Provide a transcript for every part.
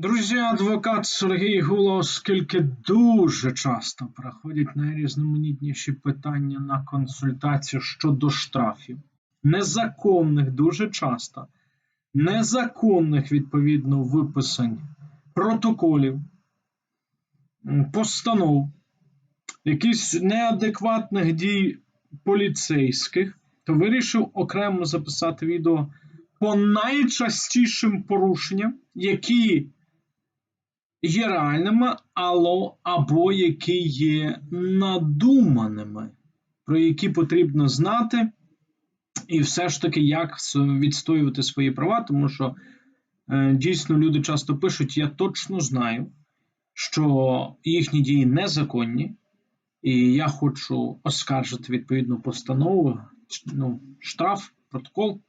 Друзі, адвокат Сергій Гула, оскільки дуже часто приходять найрізноманітніші питання на консультацію щодо штрафів, незаконних дуже часто, незаконних відповідно виписань протоколів, постанов, якихось неадекватних дій поліцейських, то вирішив окремо записати відео по найчастішим порушенням, які є реальними, або які є надуманими, про які потрібно знати, і все ж таки, як відстоювати свої права, тому що е, дійсно люди часто пишуть: я точно знаю, що їхні дії незаконні, і я хочу оскаржити відповідну постанову, ну, штраф, протокол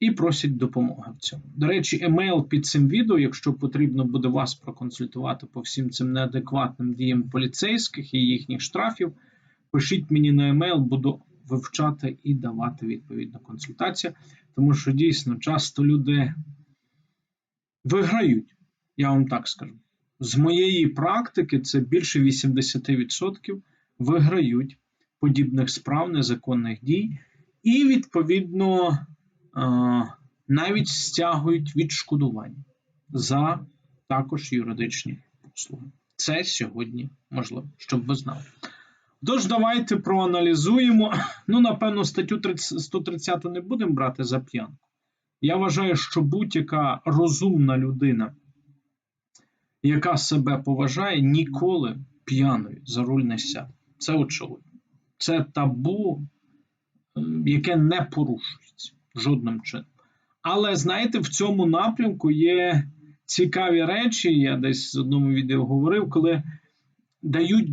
і просять допомоги в цьому. До речі, емейл під цим відео, якщо потрібно буде вас проконсультувати по всім цим неадекватним діям поліцейських і їхніх штрафів, пишіть мені на емейл, буду вивчати і давати відповідну консультацію, тому що дійсно часто люди виграють, я вам так скажу. З моєї практики це більше 80% виграють подібних справ, незаконних дій, і, відповідно, навіть стягують відшкодування за також юридичні послуги. Це сьогодні можливо, щоб ви знали. Тож, давайте проаналізуємо. Ну, напевно, статтю 130 не будемо брати за п'янку. Я вважаю, що будь-яка розумна людина, яка себе поважає, ніколи п'яною за руль не сяде. Це очевидно. Це табу, яке не порушується жодним чином. Але знаєте, в цьому напрямку є цікаві речі. Я десь в одному відео говорив, коли дають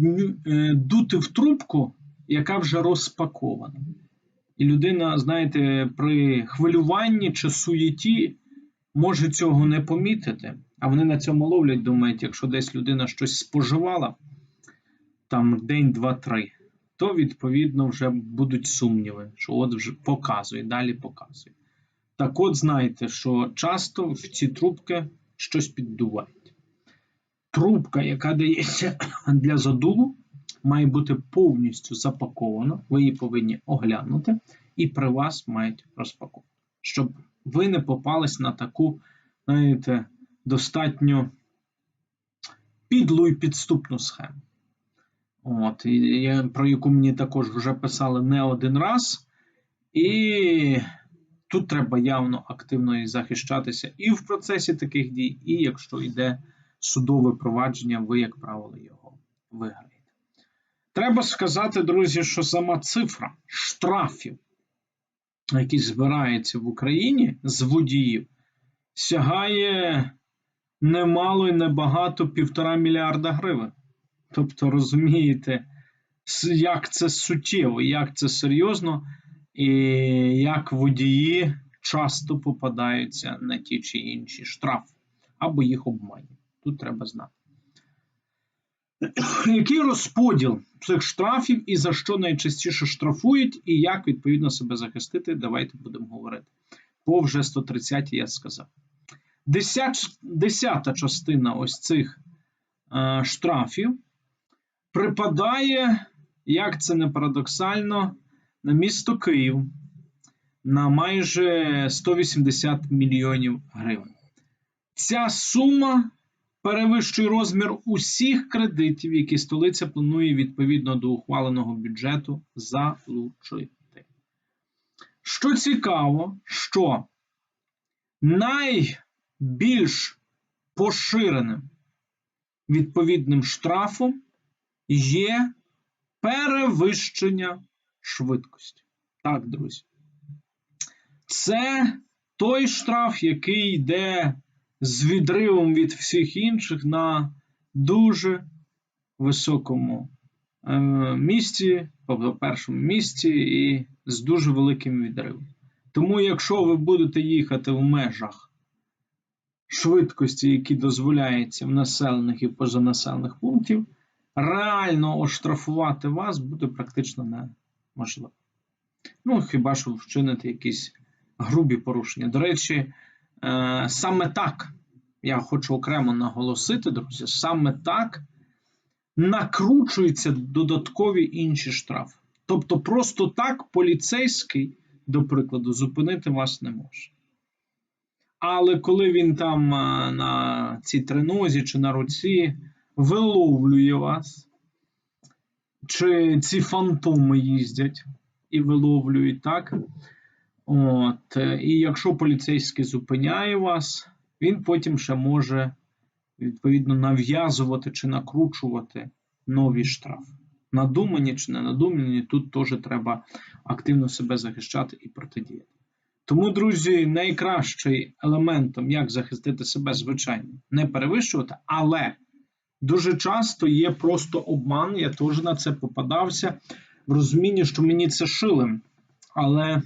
е, дути в трубку, яка вже розпакована. І людина, знаєте, при хвилюванні чи суєті може цього не помітити. А вони на цьому ловлять, думають, якщо десь людина щось споживала, там день, два, три то відповідно вже будуть сумніви, що от вже показує, далі показує. Так от знайте, що часто в ці трубки щось піддувають. Трубка, яка дається для задуву, має бути повністю запакована, ви її повинні оглянути, і при вас мають розпаковувати, щоб ви не попались на таку, знаєте, достатньо підлу і підступну схему. От, і, Про яку мені також вже писали не один раз. І тут треба явно активно і захищатися і в процесі таких дій, і якщо йде судове провадження, ви, як правило, його виграєте. Треба сказати, друзі, що сама цифра штрафів, які збираються в Україні з водіїв, сягає немало і небагато півтора мільярда гривень. Тобто, розумієте, як це суттєво, як це серйозно, і як водії часто попадаються на ті чи інші штрафи або їх обманюють. Тут треба знати. Який розподіл цих штрафів і за що найчастіше штрафують, і як відповідно себе захистити, давайте будемо говорити. По вже 130 я сказав. Десята частина ось цих е, штрафів припадає, як це не парадоксально, на місто Київ на майже 180 мільйонів гривень. Ця сума перевищує розмір усіх кредитів, які столиця планує відповідно до ухваленого бюджету залучити. Що цікаво, що найбільш поширеним відповідним штрафом є перевищення швидкості. Так, друзі. Це той штраф, який йде з відривом від всіх інших на дуже високому е, місці, тобто першому місці, і з дуже великим відривом. Тому, якщо ви будете їхати в межах швидкості, які дозволяються в населених і позанаселених пунктів, реально оштрафувати вас буде практично неможливо. Ну, хіба що вчинити якісь грубі порушення. До речі, е, саме так я хочу окремо наголосити, друзі, саме так накручуються додаткові інші штрафи. Тобто, просто так поліцейський, до прикладу, зупинити вас не може. Але коли він там на цій тренозі чи на руці виловлює вас, чи ці фантоми їздять і виловлюють, так? От, І якщо поліцейський зупиняє вас, він потім ще може відповідно нав'язувати чи накручувати нові штрафи. Надумані чи не надумані, тут теж треба активно себе захищати і протидіяти. Тому, друзі, найкращий елементом, як захистити себе, звичайно, не перевищувати, але дуже часто є просто обман. Я теж на це попадався в розумінні, що мені це шили, але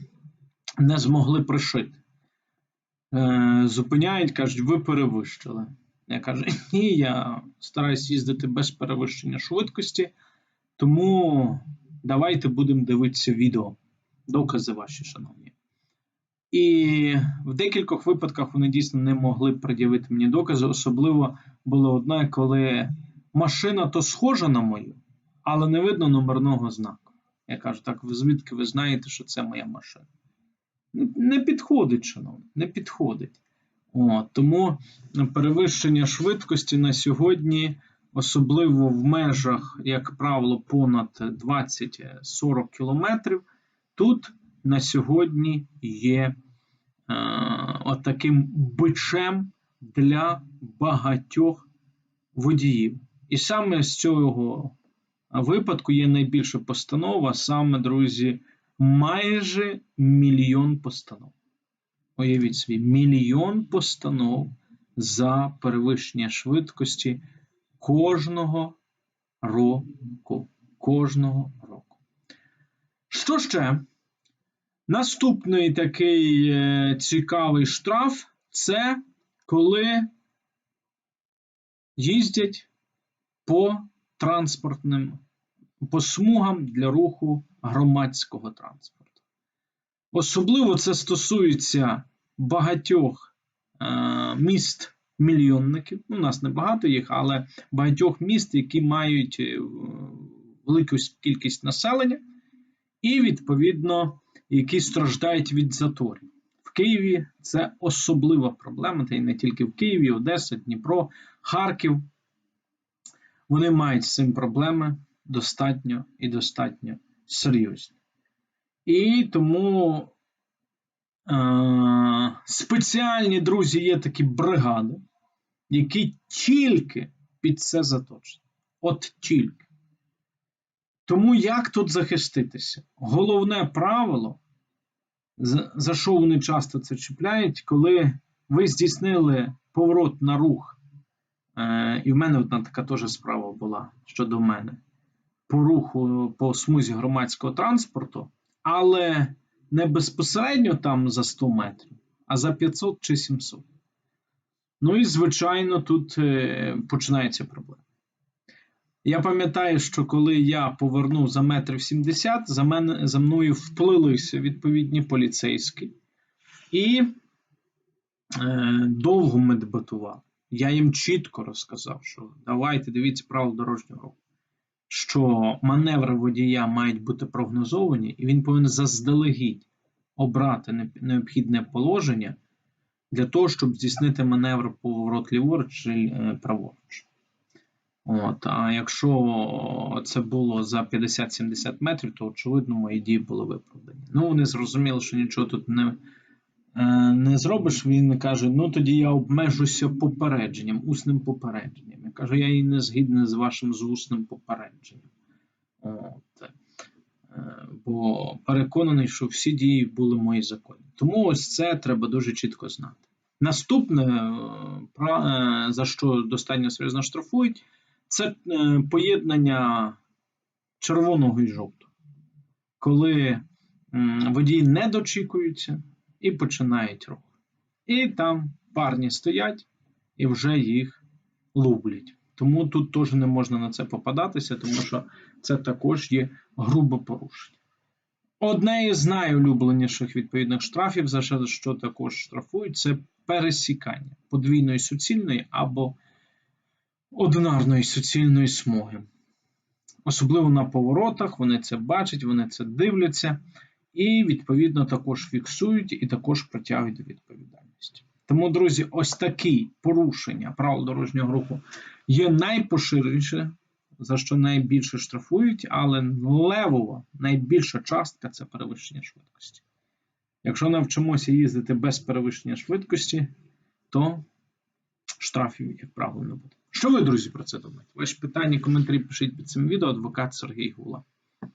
не змогли пришити. Е, Зупиняють, кажуть, ви перевищили. Я кажу, ні, я стараюсь їздити без перевищення швидкості, тому давайте будемо дивитися відео. Докази ваші, шановні. І в декількох випадках вони дійсно не могли пред'явити мені докази. Особливо було одне, коли машина то схожа на мою, але не видно номерного знаку. Я кажу, так, звідки ви знаєте, що це моя машина? Не підходить, шановні, не підходить. От, Тому перевищення швидкості на сьогодні, особливо в межах, як правило, понад 20-40 км, тут на сьогодні є е, отаким бичем для багатьох водіїв. І саме з цього випадку є найбільша постанова, саме, друзі, майже мільйон постанов. Уявіть собі, мільйон постанов за перевищення швидкості кожного року. Кожного року. Що ще? Наступний такий е, цікавий штраф це коли їздять по транспортним по смугам для руху громадського транспорту. Особливо це стосується багатьох е, міст мільйонників. Ну, у нас не багато їх, але багатьох міст, які мають е, велику кількість населення, і, відповідно, які страждають від заторів. В Києві це особлива проблема, та й не тільки в Києві, Одеса, Дніпро, Харків. Вони мають з цим проблеми достатньо і достатньо серйозні. І тому е- спеціальні друзі є такі бригади, які тільки під це заточені. От тільки. Тому як тут захиститися? Головне правило, за що вони часто це чіпляють, коли ви здійснили поворот на рух, е, і в мене одна така теж справа була щодо мене по руху по смузі громадського транспорту, але не безпосередньо там за 100 метрів, а за 500 чи 700. Ну і, звичайно, тут е, починається проблема. Я пам'ятаю, що коли я повернув за метрів 70, за мене за мною вплилися відповідні поліцейські, і е, довго ми дебатували. Я їм чітко розказав, що давайте дивіться правила дорожнього руху що маневри водія мають бути прогнозовані, і він повинен заздалегідь обрати необхідне положення для того, щоб здійснити маневр поворот ліворуч чи е, праворуч. От, А якщо це було за 50-70 метрів, то очевидно мої дії були виправдані. Ну, вони зрозуміли, що нічого тут не Е, не зробиш, він каже: ну тоді я обмежуся попередженням, усним попередженням. Я кажу, я і не згідний з вашим з усним попередженням. От. Е, бо переконаний, що всі дії були мої закони. Тому ось це треба дуже чітко знати. Наступне, е, за що достатньо серйозно штрафують, це поєднання червоного і жовтого. Коли водії не дочікуються і починають рух. І там парні стоять і вже їх лублять. Тому тут теж не можна на це попадатися, тому що це також є грубе порушення. Одне із найулюбленіших відповідних штрафів, за що також штрафують, це пересікання подвійної суцільної або одинарної суцільної смуги. Особливо на поворотах, вони це бачать, вони це дивляться і, відповідно, також фіксують і також притягують до відповідальності. Тому, друзі, ось такі порушення правил дорожнього руху є найпоширеніше, за що найбільше штрафують, але левова найбільша частка це перевищення швидкості. Якщо навчимося їздити без перевищення швидкості, то штрафів, як правило, не буде. Що ви, друзі, про це думаєте? Ваші питання, коментарі пишіть під цим відео. Адвокат Сергій Гула.